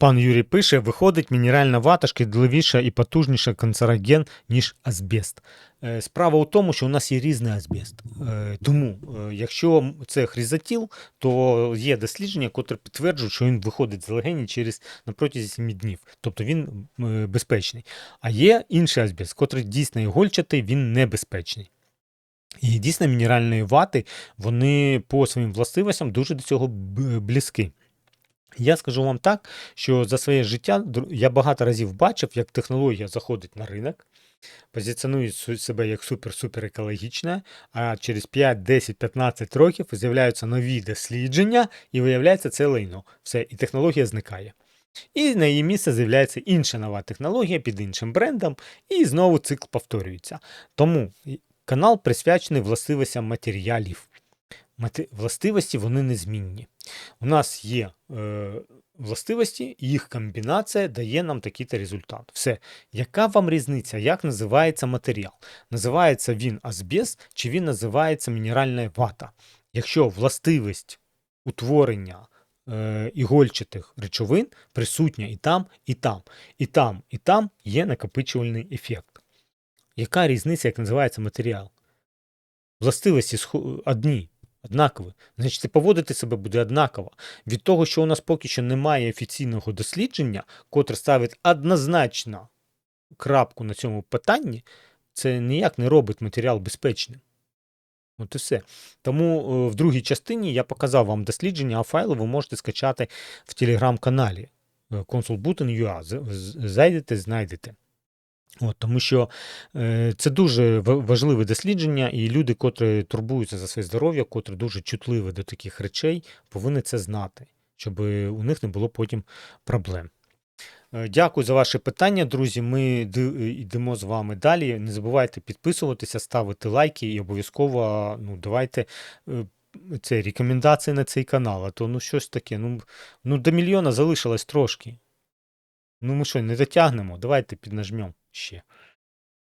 Пан Юрій пише: виходить, мінеральна вата шкідливіша і потужніша канцероген, ніж азбест. Е, Справа у тому, що у нас є різний азбест. Е, Тому, е, якщо це хризотіл, то є дослідження, котрі підтверджують, що він виходить з легені через протязі 7 днів. Тобто він безпечний. А є інший азбест, котрий дійсно ігольчатий, він небезпечний. І дійсно мінеральні вати, вони по своїм властивостям дуже до цього близькі. Я скажу вам так, що за своє життя я багато разів бачив, як технологія заходить на ринок, позиціонує себе як супер-супер екологічна, а через 5, 10, 15 років з'являються нові дослідження, і виявляється це лайно. Все, і технологія зникає. І на її місце з'являється інша нова технологія під іншим брендом, і знову цикл повторюється. Тому канал присвячений властивостям матеріалів. Властивості вони незмінні. У нас є е, властивості, їх комбінація дає нам такий-то результат. Все. Яка вам різниця, як називається матеріал? Називається він азбест чи він називається мінеральна вата? Якщо властивість утворення е, ігольчатих речовин присутня і там, і там, і там, і там є накопичувальний ефект. Яка різниця, як називається матеріал? Властивості одні, однакові. Значить, і поводити себе буде однаково. Від того, що у нас поки що немає офіційного дослідження, котре ставить однозначно крапку на цьому питанні, це ніяк не робить матеріал безпечним. От і все. Тому е, в другій частині я показав вам дослідження, а файли ви можете скачати в телеграм-каналі е, з- Зайдете, знайдете. От, тому що е, це дуже важливе дослідження, і люди, котрі турбуються за своє здоров'я, котрі дуже чутливі до таких речей, повинні це знати, щоб у них не було потім проблем. Е, Дякую за ваші питання, друзі. Ми йдемо з вами далі. Не забувайте підписуватися, ставити лайки і обов'язково ну, давайте е, це рекомендації на цей канал. А то ну щось таке. Ну, ну до мільйона залишилось трошки. Ну ми що, не дотягнемо? Давайте піднажмемо ще.